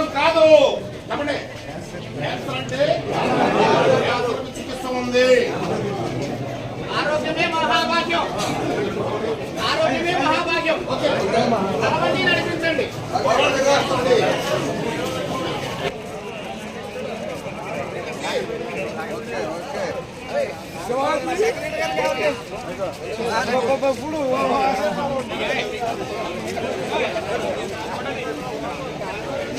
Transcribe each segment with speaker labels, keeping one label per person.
Speaker 1: కేవలం కాదు. చెప్పండి క్యాన్సర్ అంటే చికిత్స ఉంది.
Speaker 2: ఆరోగ్యమే మహాభాగ్యం. ఆరోగ్యమే మహాభాగ్యం. నడిపించండి.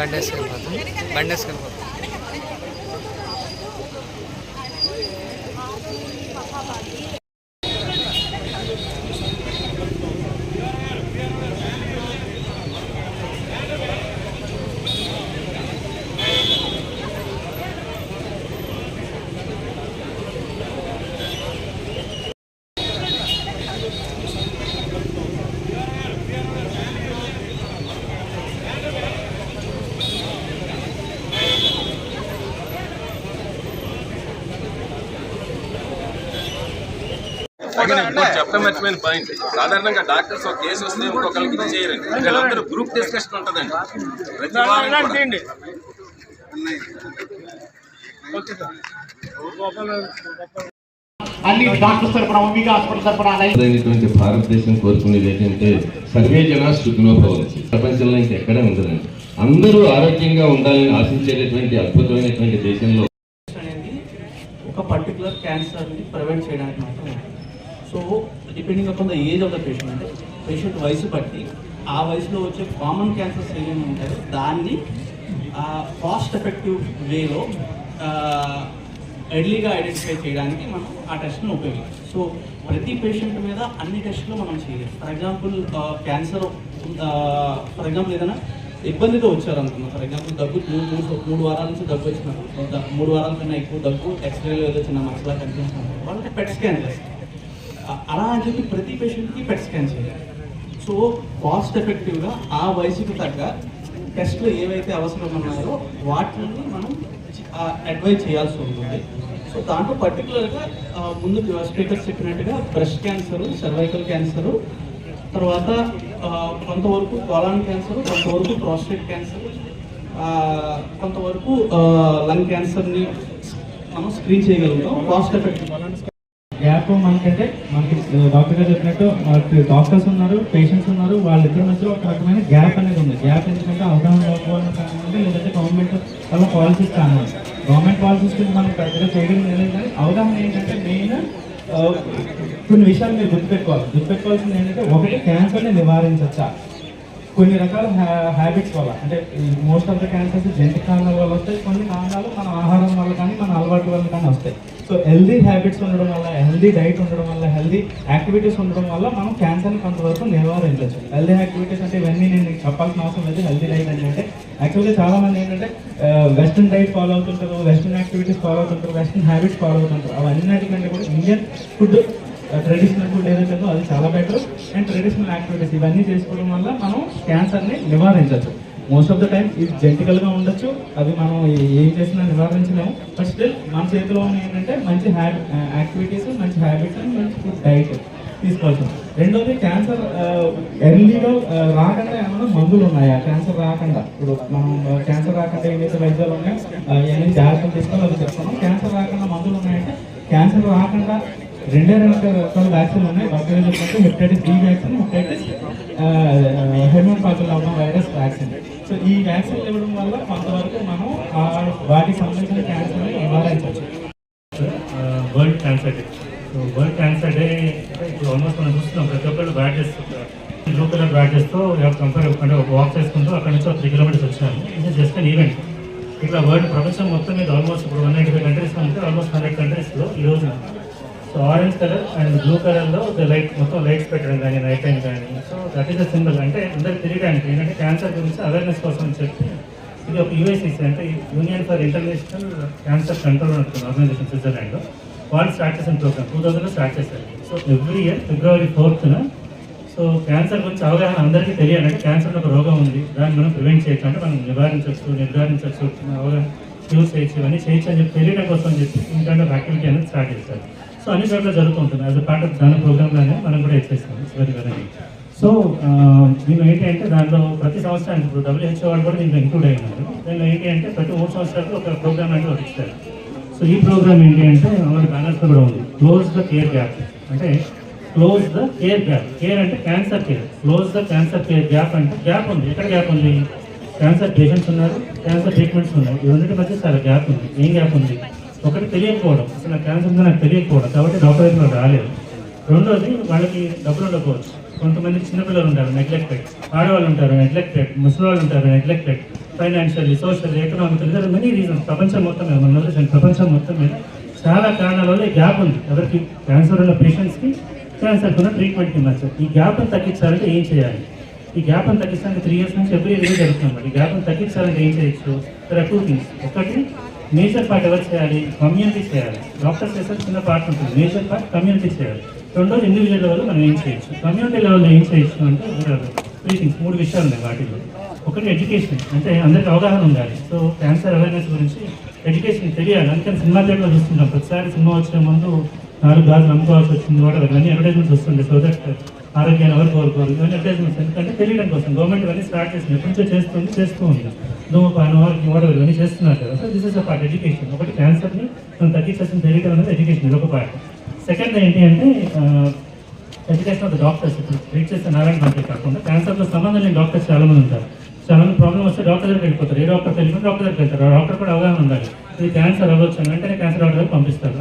Speaker 3: బండి వేసుకెళ్ళిపోతాం
Speaker 4: బండి వేసుకెళ్ళిపోతాం చెప్పడం. మర్చిపోయిన పాయింట్ సాధారణంగా డాక్టర్స్ ఒక కేసు వస్తే ఇంకొకరికి ఇది చేయరండి వీళ్ళందరూ గ్రూప్ డిస్కషన్ ఉంటుందండి. ప్రతి వారం కూడా.
Speaker 2: అన్ని డాక్టర్స్ తరపున ఒమిగా హాస్పిటల్ తరపున
Speaker 5: అయినటువంటి భారతదేశం కోరుకునేది ఏంటంటే సర్వే జన సుఖనోభవంతి. ప్రపంచంలో ఇంకెక్కడ ఉండదండి. అందరూ ఆరోగ్యంగా ఉండాలని ఆశించేటటువంటి అద్భుతమైనటువంటి దేశంలో
Speaker 6: ఒక పర్టికులర్ క్యాన్సర్ని ప్రివెంట్ చేయడానికి మాత్రమే. So depending upon the age of the patient అంటే పేషెంట్ వయసు బట్టి ఆ వయసులో వచ్చే కామన్ క్యాన్సర్స్ ఏమేమి ఉంటాయో దాన్ని కాస్ట్ ఎఫెక్టివ్ వేలో ఎర్లీగా ఐడెంటిఫై చేయడానికి మనం ఆ టెస్ట్ను ఉపయోగించాలి సో ప్రతి పేషెంట్ మీద అన్ని టెస్టులు మనం చేయలేదు for example cancer for example ఏదైనా ఇబ్బందితో వచ్చారు అనుకున్నాం ఫర్ ఎగ్జాంపుల్ దగ్గు మూడు మూడు వారాల నుంచి దగ్గు వచ్చినప్పుడు మూడు వారాల కన్నా ఎక్కువ దగ్గు ఎక్స్రేలో ఏదో చిన్న మచ్చలా కనిపిస్తున్నారు వాళ్ళకి పెట్ స్కాన్ చేస్తారు అలా అని చెప్పి ప్రతి పేషెంట్కి పెట్ స్కాన్ చేయాలి. సో కాస్ట్ ఎఫెక్టివ్గా ఆ వయసుకు తగ్గ టెస్ట్లు ఏవైతే అవసరం ఉన్నాయో వాటిని మనం అడ్వైజ్ చేయాల్సి ఉంటుంది. సో దాంట్లో పర్టికులర్గా ముందు స్పీకర్స్ చెప్పినట్టుగా బ్రెస్ట్ క్యాన్సర్ సర్వైకల్ క్యాన్సర్ తర్వాత కొంతవరకు కోలాన్ క్యాన్సర్ కొంతవరకు ప్రాస్టేట్ క్యాన్సర్ కొంతవరకు లంగ్ క్యాన్సర్ని మనం స్క్రీన్ చేయగలుగుతాం. కాస్ట్ ఎఫెక్టివ్
Speaker 7: గ్యాప్ మనకంటే మనకి డాక్టర్ గారు చెప్పినట్టు మనకి డాక్టర్స్ ఉన్నారు పేషెంట్స్ ఉన్నారు వాళ్ళిద్దరి మధ్యలో ఒక రకమైన గ్యాప్ అనేది ఉంది. గ్యాప్ ఎందుకంటే అవగాహన లేకపోవడం కానివ్వండి లేదంటే గవర్నమెంట్ వల్ల పాలసీస్ కానివ్వండి. గవర్నమెంట్ పాలసీస్ కింద మనం పెద్దగా చేయడం లేదు కానీ అవగాహన ఏంటంటే మెయిన్ కొన్ని విషయాలు మీరు గుర్తుపెట్టుకోవాలి. గుర్తుపెట్టుకోవాల్సింది ఏంటంటే ఒకటి క్యాన్సర్ని నివారించచ్చా? కొన్ని రకాల హ్యాబిట్స్ వల్ల అంటే most of the cancers genetic కారణాల వల్ల వస్తాయి కొన్ని కారణాలు మన ఆహారం వల్ల కానీ మన అలవాటు వల్ల కానీ వస్తాయి. సో హెల్దీ హ్యాబిట్స్ ఉండడం వల్ల హెల్దీ డైట్ ఉండడం వల్ల హెల్దీ యాక్టివిటీస్ ఉండడం వల్ల మనం క్యాన్సర్ని కొంతవరకు నివారించవచ్చు. హెల్దీ యాక్టివిటీస్ అంటే ఇవన్నీ నేను చెప్పాల్సిన అవసరం లేదు. హెల్దీ డైట్ అని అంటే యాక్చువల్గా చాలా మంది ఏంటంటే వెస్ట్రన్ డైట్ ఫాలో అవుతుంటారు వెస్ట్రన్ యాక్టివిటీస్ ఫాలో అవుతుంటారు వెస్ట్రన్ హ్యాబిట్స్ ఫాలో అవుతుంటారు. అవన్నిటికంటే కూడా ఇండియన్ ఫుడ్ ట్రెడిషనల్ ఫుడ్ ఏదైతే ఉందో అది చాలా బెటర్ అండ్ ట్రెడిషనల్ యాక్టివిటీస్ ఇవన్నీ చేసుకోవడం వల్ల మనం క్యాన్సర్ని నివారించవచ్చు. మోస్ట్ ఆఫ్ ద టైం ఇది జెంటికల్గా ఉండొచ్చు. అది మనం ఏం చేసినా నివారించలేము. బట్ స్టిల్ మన చేతిలో ఉన్న ఏంటంటే మంచి హ్యాబ్ యాక్టివిటీస్ మంచి హ్యాబిట్స్ అండ్ మంచి ఫుడ్ డైట్ తీసుకోవాల్సి రెండోది క్యాన్సర్ ఎర్లీగా రాకుండా ఏమైనా మందులు ఉన్నాయా? క్యాన్సర్ రాకుండా. ఇప్పుడు మనం క్యాన్సర్ రాకుండా ఏవైతే వైద్యాలు ఉన్నాయో ఆ, ఏమైనా జాగ్రత్తలు తీసుకోవాలి అది చెప్తాము క్యాన్సర్ రాకుండా మందులు ఉన్నాయంటే క్యాన్సర్ రాకుండా రెండే రెండు రకాల వ్యాక్సిన్ ఉన్నాయి. డాక్టర్ గారు hepatitis B vaccine hepatitis hepatitis హెమోన్ popular virus vaccine so ఈ వ్యాక్సిన్ ఇవ్వడం వల్ల కొంతవరకు మనం వాటికి సంబంధించిన క్యాన్సర్ని నివారించవచ్చు
Speaker 8: world cancer day so world cancer day ఇప్పుడు ఆల్మోస్ట్ మనం చూస్తున్నాం ప్రతి ఒక్కళ్ళు badge badges blue colour badge చేస్తూ కంపేర్ అంటే ఒక వాక్ చేసుకుంటూ అక్కడ నుంచి ఒక త్రీ కిలోమీటర్స్ వచ్చాను ఇది జస్ట్ అన్ ఈవెంట్ ఇట్లా వరల్డ్ ప్రపంచం మొత్తం మీద ఆల్మోస్ట్ ఇప్పుడు వన్ నైంటీ ఫైవ్ కంట్రీస్ అంటే ఆల్మోస్ట్ హండ్రెడ్ కంట్రీస్లో ఈరోజు so orange colour and blue కలర్లో లైట్ మొత్తం లైట్స్ పెట్టడం కానీ నైట్ టైం కానీ. So that is a symbol అంటే అందరికి తెలియడానికి ఏంటంటే క్యాన్సర్ గురించి అవేర్నెస్ కోసం అని చెప్పి ఇది ఒక యూఎస్ఈసీ అంటే union for international cancer control ఉంటుంది ఆర్గనైజేషన్ స్విట్జర్లాండ్లో వాళ్ళు స్టార్ట్ చేసిన ప్రోగ్రామ్ టూ థౌజండ్లో స్టార్ట్ చేశారు. సో ఎవ్రీ ఇయర్ ఫిబ్రవరి ఫోర్త్న సో క్యాన్సర్ గురించి అవగాహన అందరికీ తెలియాలి. అంటే క్యాన్సర్ ఒక రోగం ఉంది దాన్ని మనం ప్రివెంట్ చేయొచ్చు. అంటే మనం నివారించవచ్చు నిర్ధారించవచ్చు అవగాహన క్యూర్ చేయొచ్చు ఇవన్నీ చేయొచ్చు అని చెప్పి తెలియడం కోసం అని చెప్పి ఇంకంటే యాక్టివిటీ అనేది స్టార్ట్ చేశారు. సో అన్ని చోట్ల జరుగుతుంటుంది. యాజ్ అ పార్ట్ ఆఫ్ దాని ప్రోగ్రామ్లోనే మనం కూడా చేస్తాం వెరీ వెరీ సో నేను ఏంటి అంటే దాంట్లో ప్రతి సంవత్సరానికి ఇప్పుడు డబ్ల్యూహెచ్ఓ వాళ్ళు కూడా దీంట్లో ఇంక్లూడ్ అయి ఉన్నారు. దానిలో ఏంటి అంటే ప్రతి మూడు సంవత్సరాలకు ఒక ప్రోగ్రామ్ అంటే ఒకటి ఇస్తారు సో ఈ ప్రోగ్రామ్ ఏంటి అంటే మన బ్యానర్స్ కూడా ఉంది. క్లోజ్ ద కేర్ గ్యాప్ అంటే close the care gap care అంటే cancer care close the cancer care gap అంటే గ్యాప్ ఉంది. ఎక్కడ గ్యాప్ ఉంది? క్యాన్సర్ పేషెంట్స్ ఉన్నారు. క్యాన్సర్ ట్రీట్మెంట్స్ ఉన్నాయి. ఈ మధ్య చాలా గ్యాప్ ఉంది. ఏం గ్యాప్ ఉంది? ఒకటి తెలియకపోవడం. అసలు నాకు క్యాన్సర్ ఉందో నాకు తెలియకపోవడం. కాబట్టి డాక్టర్ దగ్గర రాలేదు. రెండోది వాళ్ళకి డబ్బులు ఉండకపోవచ్చు. కొంతమంది చిన్నపిల్లలు ఉంటారు నెగ్లెక్టెడ్ ఆడవాళ్ళు ఉంటారు నెగ్లెక్టెడ్ ముసలి వాళ్ళు ఉంటారు నెగ్లెక్టెడ్ ఫైనాన్షియల్లీ సోషల్ ఎకనామికల్ ఇతర మెనీ రీజన్స్ ప్రపంచం మొత్తం మీద మన నోటీస్ ప్రపంచం మొత్తం మీద చాలా కారణాల వల్ల ఈ గ్యాప్ ఉంది. ఎవరికి క్యాన్సర్ ఉన్న పేషెంట్స్కి క్యాన్సర్ ఉన్న ట్రీట్మెంట్కి మధ్య. ఈ గ్యాప్ని తగ్గించాలంటే ఏం చేయాలి? ఈ గ్యాప్ని తగ్గించడానికి త్రీ ఇయర్స్ నుంచి ఎవ్రీ ఇయర్ జరుగుతుంది. ఈ గ్యాప్ను తగ్గించాలంటే ఏం చేయొచ్చు? టూ థింగ్స్ ఒకటి మేజర్ పార్ట్ ఎవరు చేయాలి? కమ్యూనిటీ చేయాలి. డాక్టర్స్ చేసే చిన్న పార్ట్ ఉంటుంది. మేజర్ పార్ట్ కమ్యూనిటీ చేయాలి. రెండోది ఇండివిజువల్ లెవెల్లో మనం ఏం చేయొచ్చు? కమ్యూనిటీ లెవెల్లో ఏం చేయొచ్చు అంటే త్రీ థింగ్స్ మూడు విషయాలు ఉన్నాయి వాటిలో. ఒకటి ఎడ్యుకేషన్ అంటే అందరికి అవగాహన ఉండాలి. సో క్యాన్సర్ అవేర్నెస్ గురించి ఎడ్యుకేషన్ తెలియాలి. అందుకని సినిమా థియేటర్లో చూస్తుంటాం. ప్రతిసారి సినిమా వచ్చిన ముందు నాలుగు గాజులు అమ్ముకోవాల్సి వచ్చింది కూడా అవన్నీ అడ్వర్టైజ్మెంట్స్ వస్తుండే సో దట్ ఆరోగ్యాన్ని ఎవరు కోరుకోరు ఇవన్నీ అడ్వర్టైజ్మెంట్స్ ఎందుకంటే తెలియడం కోసం గవర్నమెంట్ ఇవన్నీ స్టార్ట్ చేసింది. ఎప్పటి చేస్తుంది చేస్తూ ఉంది ధూమపానం వారికి వాటర్ ఇవన్నీ చేస్తున్నారు కదా. So this is a part education ఒకటి క్యాన్సర్ని మనం తగ్గించాల్సిన తెలియడం అనేది ఎడ్యుకేషన్ ఇది ఒక పార్ట్ సెకండ్ ఏంటి అంటే ఎడ్యుకేషన్ ఆఫ్ డాక్టర్స్ ఇప్పుడు ట్రీట్ చేసే నారాయణ మంత్రి కాకుండా క్యాన్సర్తో సంబంధం లేని డాక్టర్స్ చాలామంది ఉంటారు. చాలా మంది ప్రాబ్లం వస్తే డాక్టర్ దగ్గరికి వెళ్ళిపోతారు. ఏ డాక్టర్ వెళ్ళిపోతే డాక్టర్ దగ్గరికి వెళ్తారు. ఆ డాక్టర్ కూడా అవగాహన ఉండాలి. ఇది క్యాన్సర్ అవ్వచ్చు అని వెంటనే క్యాన్సర్ డాక్టర్ పంపిస్తారు.